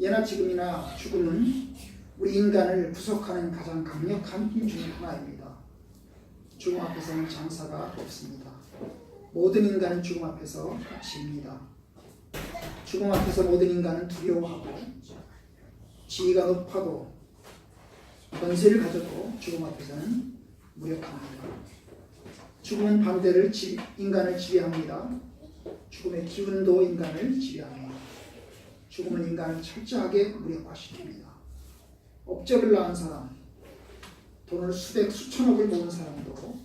예나 지금이나 죽음은 우리 인간을 구속하는 가장 강력한 힘 중의 하나입니다. 죽음 앞에서는 장사가 없습니다. 모든 인간은 죽음 앞에서 집니다. 죽음 앞에서 모든 인간은 두려워하고 지위가 높아도 권세를 가져도 죽음 앞에서는 무력합니다. 죽음은 반대를 지, 인간을 지배합니다. 죽음의 기운도 인간을 지배합니다. 죽음은 인간을 철저하게 무력화시킵니다. 업적을 낳은 사람, 돈을 수백 수천억을 모은 사람도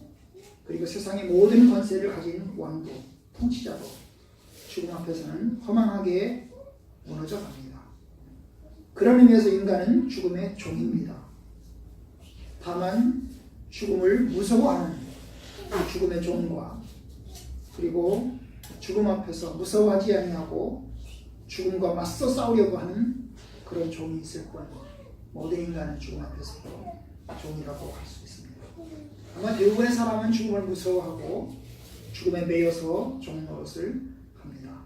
그리고 세상의 모든 권세를 가진 왕도 통치자도 죽음 앞에서는 허망하게 무너져 갑니다. 그런 의미에서 인간은 죽음의 종입니다. 다만 죽음을 무서워하는 죽음의 종과 그리고 죽음 앞에서 무서워하지 아니하고 죽음과 맞서 싸우려고 하는 그런 종이 있을 뿐 모든 인간은 죽음 앞에서 종이라고 할 수 있습니다. 아마 대부분의 사람은 죽음을 무서워하고 죽음에 매여서 종 노릇을 합니다.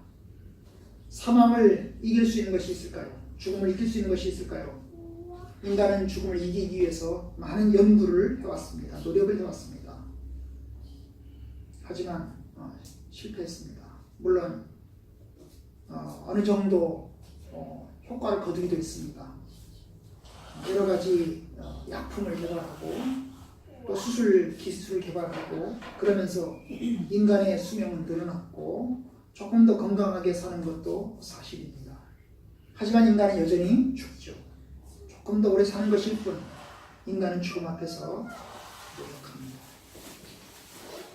사망을 이길 수 있는 것이 있을까요? 죽음을 이길 수 있는 것이 있을까요? 인간은 죽음을 이기기 위해서 많은 연구를 해왔습니다. 노력을 해왔습니다. 하지만 어, 실패했습니다. 물론 어, 느 정도 어, 효과를 거두기도 했습니다. 여러 가지 어, 약품을 개발하고 또 수술 기술을 개발하고 그러면서 인간의 수명은 늘어났고 조금 더 건강하게 사는 것도 사실입니다. 하지만 인간은 여전히 죽죠. 조금 더 오래 사는 것일 뿐 인간은 죽음 앞에서 노력합니다.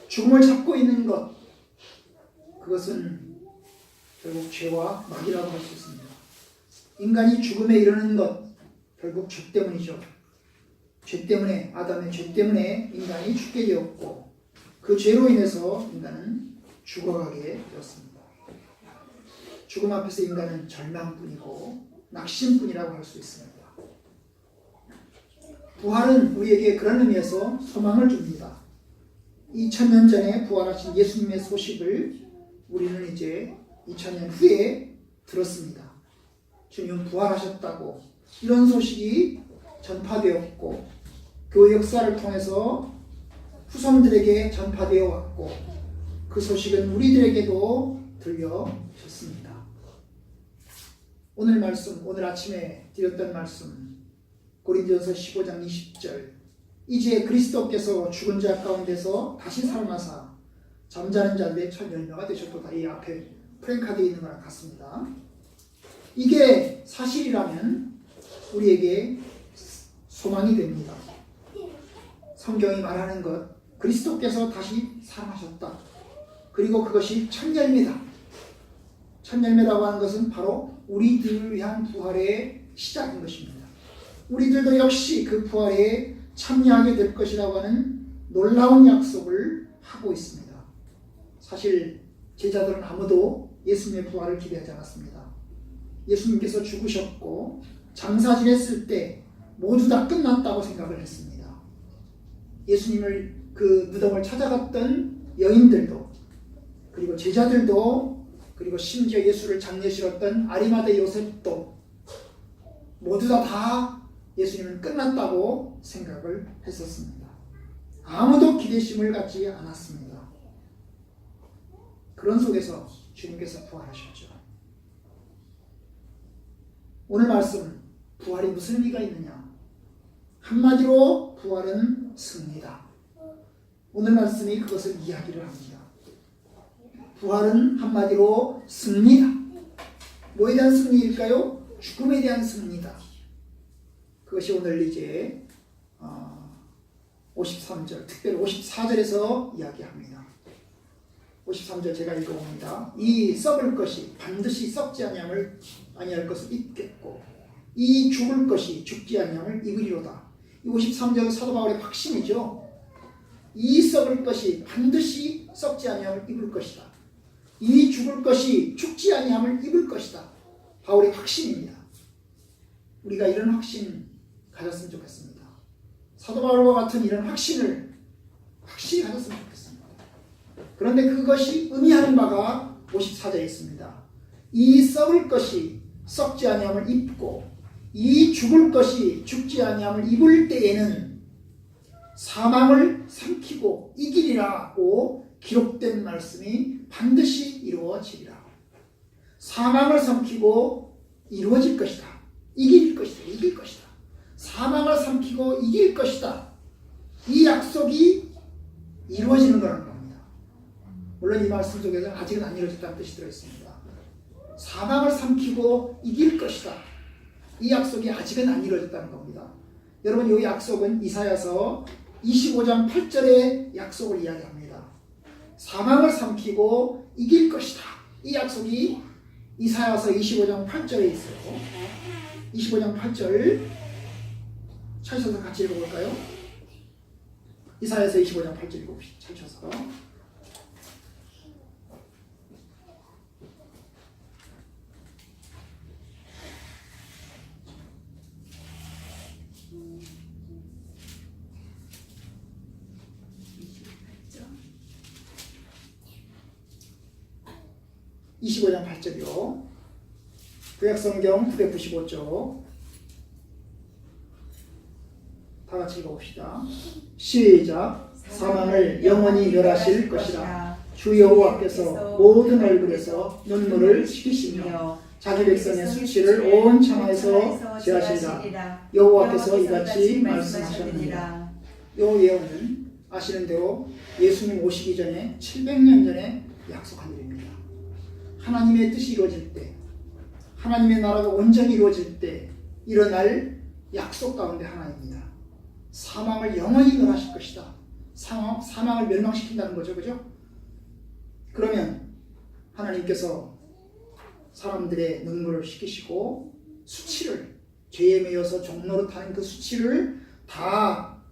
죽음을 잡고 있는 것 그것은 결국 죄와 마귀라고 할 수 있습니다. 인간이 죽음에 이르는 것 결국 죄 때문이죠. 죄 때문에 아담의 죄 때문에 인간이 죽게 되었고 그 죄로 인해서 인간은 죽어가게 되었습니다. 죽음 앞에서 인간은 절망뿐이고 낙심뿐이라고 할 수 있습니다. 부활은 우리에게 그런 의미에서 소망을 줍니다. 2000년 전에 부활하신 예수님의 소식을 우리는 이제 2000년 후에 들었습니다. 주님 부활하셨다고 이런 소식이 전파되었고 교회 역사를 통해서 후손들에게 전파되어 왔고 그 소식은 우리들에게도 들려졌습니다. 오늘 말씀, 오늘 아침에 드렸던 말씀 고린도서 15장 20절 이제 그리스도께서 죽은 자 가운데서 다시 살아나사 잠자는 자들의 첫 열매가 되셨도다. 이 앞에 프랭카드에 있는 거랑 같습니다. 이게 사실이라면 우리에게 소망이 됩니다. 성경이 말하는 것 그리스도께서 다시 살아나셨다. 그리고 그것이 첫 열매다. 첫 열매라고 하는 것은 바로 우리들을 위한 부활의 시작인 것입니다. 우리들도 역시 그 부활에 참여하게 될 것이라고 하는 놀라운 약속을 하고 있습니다. 사실 제자들은 아무도 예수님의 부활을 기대하지 않았습니다. 예수님께서 죽으셨고 장사 지냈을 때 모두 다 끝났다고 생각을 했습니다. 예수님을 그 무덤을 찾아갔던 여인들도 그리고 제자들도 그리고 심지어 예수를 장례 실었던 아리마대 요셉도 모두 다, 다 예수님은 끝났다고 생각을 했었습니다. 아무도 기대심을 갖지 않았습니다. 그런 속에서 주님께서 부활하셨죠. 오늘 말씀 부활이 무슨 의미가 있느냐? 한마디로 부활은 승리다. 오늘 말씀이 그것을 이야기를 합니다. 부활은 한마디로 승리다. 뭐에 대한 승리일까요? 죽음에 대한 승리다. 그것이 오늘 이제 53절, 특별히 54절에서 이야기합니다. 53절 제가 읽어봅니다. 이 썩을 것이 반드시 썩지 아니함을 아니할 것을 입겠고 이 죽을 것이 죽지 아니함을 입으리로다. 이 53절은 사도 바울의 확신이죠. 이 썩을 것이 반드시 썩지 아니함을 입을 것이다. 이 죽을 것이 죽지 아니함을 입을 것이다. 바울의 확신입니다. 우리가 이런 확신 가졌으면 좋겠습니다. 사도 바울과 같은 이런 확신을 확실히 가졌으면 좋겠습니다. 그런데 그것이 의미하는 바가 54절에 있습니다. 이 썩을 것이 썩지 아니함을 입고 이 죽을 것이 죽지 아니함을 입을 때에는 사망을 삼키고 이기리라고 기록된 말씀이 반드시 이루어지리라. 사망을 삼키고 이루어질 것이다. 이길 것이다. 이길 것이다. 사망을 삼키고 이길 것이다. 이 약속이 이루어지는 거라는. 물론 이 말씀 속에서 아직은 안 이루어졌다는 뜻이 들어있습니다. 사망을 삼키고 이길 것이다. 이 약속이 아직은 안 이루어졌다는 겁니다. 여러분 이 약속은 이사야서 25장 8절의 약속을 이야기합니다. 사망을 삼키고 이길 것이다. 이 약속이 이사야서 25장 8절에 있어요. 25장 8절 찾으셔서 같이 읽어볼까요? 이사야서 25장 8절 읽어봅시다. 찾으셔서 25장 8절이요. 구약성경 995쪽 다 같이 읽어봅시다. 시작 사망을 영원히 멸하실 것이라 주 여호와께서 모든 얼굴에서 눈물을 식히시며 자기 백성의 수치를 온 창하에서 제하시리라 여호와께서 이같이 말씀하셨느니라 요 예언은 아시는 대로 예수님 오시기 전에 700년 전에 약속한 일입니다. 하나님의 뜻이 이루어질 때, 하나님의 나라가 온전히 이루어질 때 일어날 약속 가운데 하나입니다. 사망을 영원히 멸하실 것이다. 사망, 사망을 멸망시킨다는 거죠, 그죠? 그러면 하나님께서 사람들의 눈물을 씻기시고 수치를 죄에 매여서 종로로 타는 그 수치를 다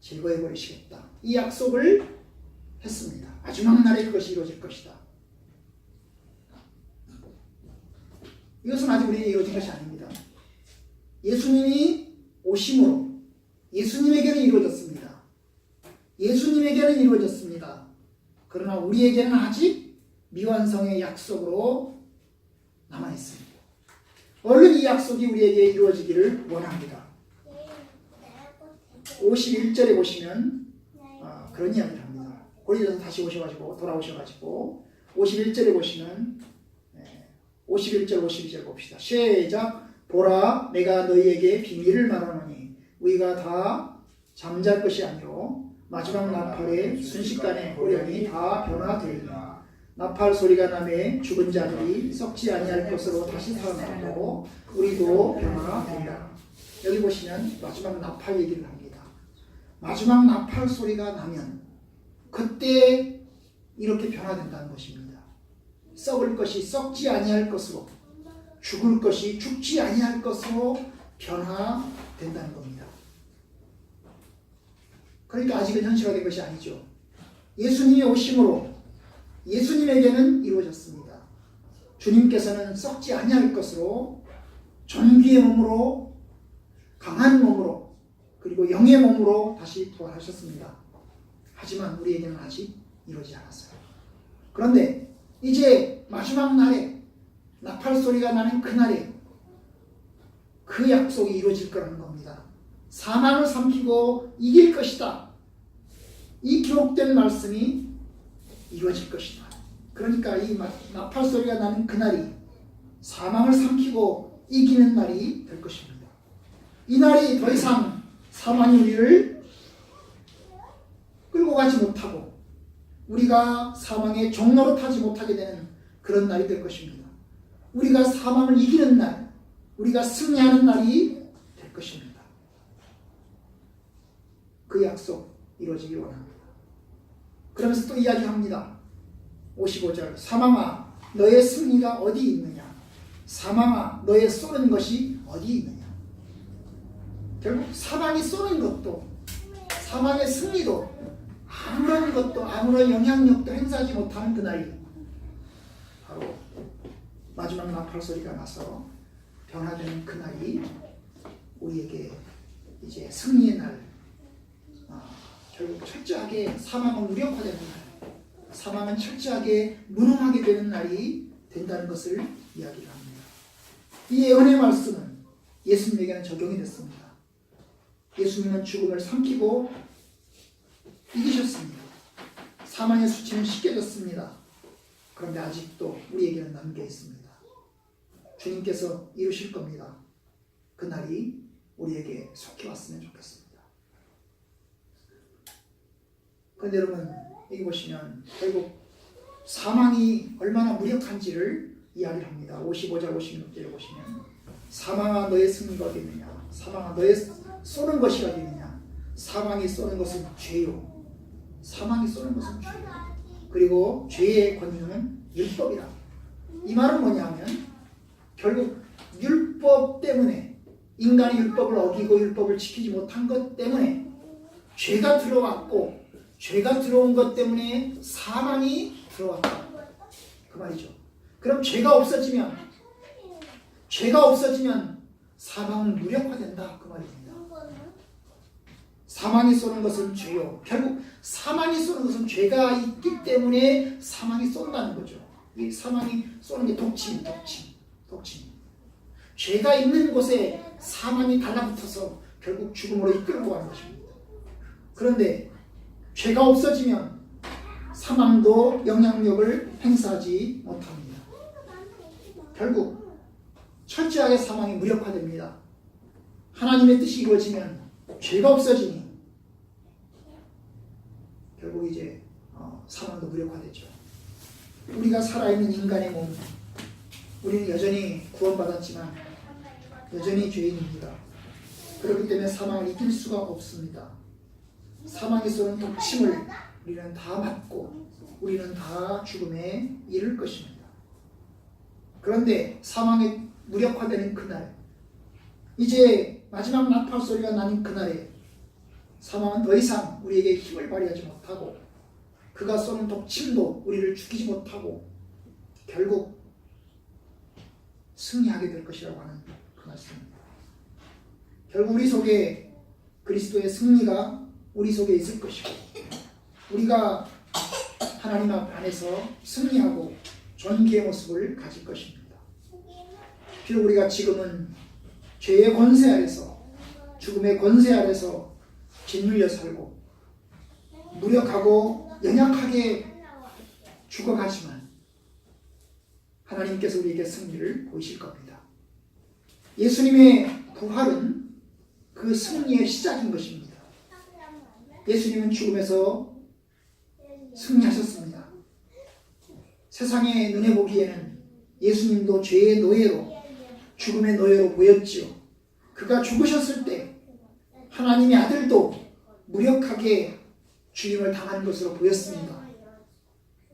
제거해 버리시겠다. 이 약속을 했습니다. 마지막 날에 그것이 이루어질 것이다. 이것은 아직 우리에게 이루어진 것이 아닙니다. 예수님이 오심으로 예수님에게는 이루어졌습니다. 예수님에게는 이루어졌습니다. 그러나 우리에게는 아직 미완성의 약속으로 남아 있습니다. 얼른 이 약속이 우리에게 이루어지기를 원합니다. 51절에 보시면 아, 그런 이야기를 합니다. 고린도서 다시 오셔가지고 돌아오셔가지고 51절에 보시면 51절 52절 봅시다. 시작 보라 내가 너희에게 비밀을 말하노니 우리가 다 잠잘 것이 아니요 마지막 나팔에 순식간에 호령이 다 변화되리라 나팔 소리가 나매 죽은 자들이 썩지 아니할 것으로 다시 살아나고 우리도 변화되리라 여기 보시면 마지막 나팔 얘기를 합니다. 마지막 나팔 소리가 나면 그때 이렇게 변화된다는 것입니다. 썩을 것이 썩지 아니할 것으로 죽을 것이 죽지 아니할 것으로 변화된다는 겁니다. 그러니까 아직은 현실화된 것이 아니죠. 예수님이 오심으로 예수님에게는 이루어졌습니다. 주님께서는 썩지 아니할 것으로 전기의 몸으로 강한 몸으로 그리고 영의 몸으로 다시 부활하셨습니다. 하지만 우리에게는 아직 이루어지지 않았어요. 그런데 이제 마지막 날에 나팔 소리가 나는 그날에 그 약속이 이루어질 거라는 겁니다. 사망을 삼키고 이길 것이다. 이 기록된 말씀이 이루어질 것이다. 그러니까 이 나팔 소리가 나는 그날이 사망을 삼키고 이기는 날이 될 것입니다. 이 날이 더 이상 사망이 우리를 끌고 가지 못하고 우리가 사망의 종로로 타지 못하게 되는 그런 날이 될 것입니다. 우리가 사망을 이기는 날, 우리가 승리하는 날이 될 것입니다. 그 약속 이루어지길 원합니다. 그러면서 또 이야기합니다. 55절 사망아 너의 승리가 어디 있느냐 사망아 너의 쏘는 것이 어디 있느냐 결국 사망이 쏘는 것도 사망의 승리도 아무런 것도 아무런 영향력도 행사하지 못하는 그날이 바로 마지막 나팔 소리가 나서 변화되는 그날이 우리에게 이제 승리의 날 아, 결국 철저하게 사망은 무력화되는 날 사망은 철저하게 무능하게 되는 날이 된다는 것을 이야기를 합니다. 이 예언의 말씀은 예수님에게는 적용이 됐습니다. 예수님은 죽음을 삼키고 이기셨습니다. 사망의 수치는 씻겨졌습니다. 그런데 아직도 우리에게는 남겨 있습니다. 주님께서 이루실 겁니다. 그날이 우리에게 속해 왔으면 좋겠습니다. 그런데 여러분 여기 보시면 결국 사망이 얼마나 무력한지를 이야기를 합니다. 55절 56절에 보시면 사망아 너의 승리가 있느냐? 사망아 너의 쏘는 것이 어디 있느냐? 사망이 쏘는 것은 죄요. 사망이 쏘는 것은 죄요 그리고 죄의 권유는 율법이라. 이 말은 뭐냐면 결국 율법 때문에 인간이 율법을 어기고 율법을 지키지 못한 것 때문에 죄가 들어왔고 죄가 들어온 것 때문에 사망이 들어왔다 그 말이죠 그럼 죄가 없어지면 죄가 없어지면 사망은 무력화된다 그 말입니다 사망이 쏘는 것은 죄요. 결국 사망이 쏘는 것은 죄가 있기 때문에 사망이 쏜다는 거죠. 이 사망이 쏘는 게 독침, 독침, 독침. 죄가 있는 곳에 사망이 달라붙어서 결국 죽음으로 이끌고 가는 것입니다. 그런데 죄가 없어지면 사망도 영향력을 행사하지 못합니다. 결국 철저하게 사망이 무력화됩니다. 하나님의 뜻이 이루어지면 죄가 없어지니 결국 이제 어, 사망도 무력화되죠. 우리가 살아있는 인간의 몸, 우리는 여전히 구원받았지만 여전히 죄인입니다. 그렇기 때문에 사망을 이길 수가 없습니다. 사망이 쏘는 독침을 우리는 다 맞고 우리는 다 죽음에 이를 것입니다. 그런데 사망이 무력화되는 그날, 이제 마지막 나팔 소리가 나는 그날에 사망은 더 이상 우리에게 힘을 발휘하지 못하고 그가 쏘는 독침도 우리를 죽이지 못하고 결국 승리하게 될 것이라고 하는 그 말씀입니다. 결국 우리 속에 그리스도의 승리가 우리 속에 있을 것이고 우리가 하나님 앞 안에서 승리하고 존귀의 모습을 가질 것입니다. 비록 우리가 지금은 죄의 권세 아래서 죽음의 권세 아래서 짓눌려 살고 무력하고 연약하게 죽어가지만 하나님께서 우리에게 승리를 보이실 겁니다. 예수님의 부활은 그 승리의 시작인 것입니다. 예수님은 죽음에서 승리하셨습니다. 세상의 눈에 보기에는 예수님도 죄의 노예로 죽음의 노예로 보였지요. 그가 죽으셨을 때 하나님의 아들도 무력하게 주임을 당한 것으로 보였습니다.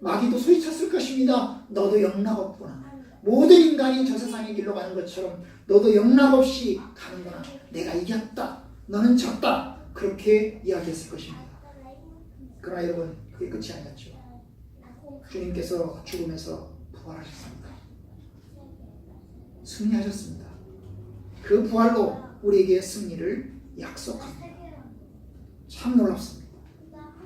마귀도 소리쳤을 것입니다. 너도 영락 없구나. 모든 인간이 저 세상의 길로 가는 것처럼 너도 영락 없이 가는구나. 내가 이겼다. 너는 졌다. 그렇게 이야기했을 것입니다. 그러나 여러분 그게 끝이 아니었죠. 주님께서 죽음에서 부활하셨습니다. 승리하셨습니다. 그 부활로 우리에게 승리를 약속합니다. 참 놀랍습니다.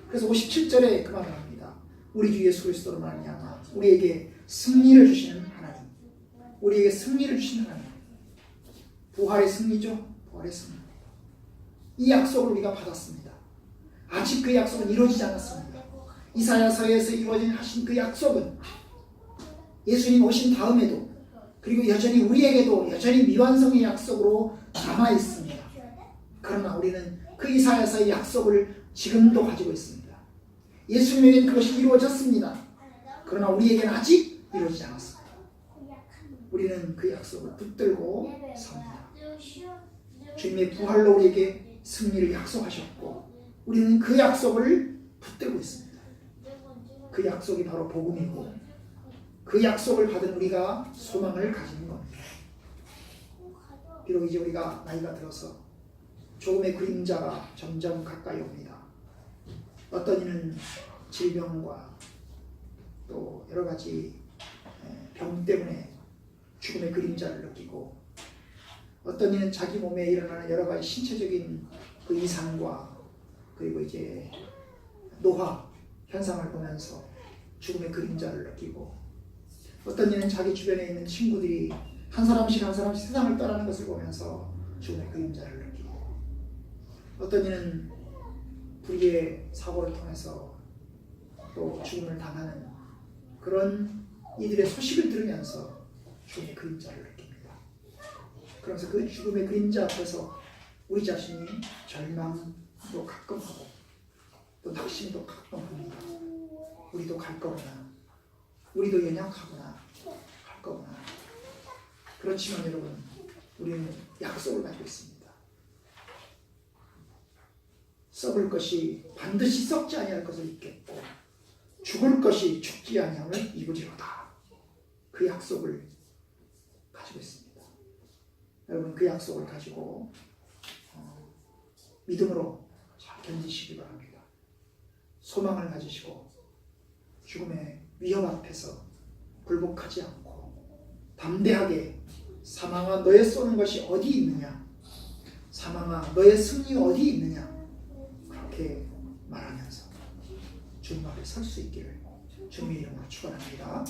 그래서 57절에 그 말을 합니다. 우리 주 예수 그리스도로 말미암아 우리에게 승리를 주시는 하나님. 우리에게 승리를 주시는 하나님. 부활의 승리죠. 부활의 승리. 이 약속을 우리가 받았습니다. 아직 그 약속은 이루어지지 않았습니다. 이사야서에서 이루어진 하신 그 약속은 예수님 오신 다음에도 그리고 여전히 우리에게도 여전히 미완성의 약속으로 남아 있습니다. 그러나 우리는 그 이사야서의 약속을 지금도 가지고 있습니다. 예수님에게는 그것이 이루어졌습니다. 그러나 우리에게는 아직 이루어지지 않았습니다. 우리는 그 약속을 붙들고 삽니다. 주님의 부활로 우리에게 승리를 약속하셨고 우리는 그 약속을 붙들고 있습니다. 그 약속이 바로 복음이고 그 약속을 받은 우리가 소망을 가지는 겁니다. 비록 이제 우리가 나이가 들어서 조금의 그림자가 점점 가까이 옵니다. 어떤 이는 질병과 또 여러 가지 병 때문에 죽음의 그림자를 느끼고 어떤 이는 자기 몸에 일어나는 여러 가지 신체적인 그 이상과 그리고 이제 노화 현상을 보면서 죽음의 그림자를 느끼고 어떤 이는 자기 주변에 있는 친구들이 한 사람씩 한 사람씩 세상을 떠나는 것을 보면서 죽음의 그림자를 느끼고 어떤 이는 불의의 사고를 통해서 또 죽음을 당하는 그런 이들의 소식을 들으면서 죽음의 그림자를 느낍니다. 그러면서 그 죽음의 그림자 앞에서 우리 자신이 절망도 가끔 하고 또 낙심도 가끔 합니다. 우리도 갈 거구나. 우리도 연약하구나. 갈 거구나. 그렇지만 여러분, 우리는 약속을 가지고 있습니다. 썩을 것이 반드시 썩지 아니할 것을 잊겠고 죽을 것이 죽지 아니함을 이루리로다. 그 약속을 가지고 있습니다. 여러분 그 약속을 가지고 어, 믿음으로 잘 견디시기 바랍니다. 소망을 가지시고 죽음의 위협 앞에서 굴복하지 않고 담대하게 사망아 너의 쏘는 것이 어디 있느냐 사망아 너의 승리 어디 있느냐 그렇게 말하면서 주님 앞에 설 수 있기를 주님의 이름으로 축원합니다.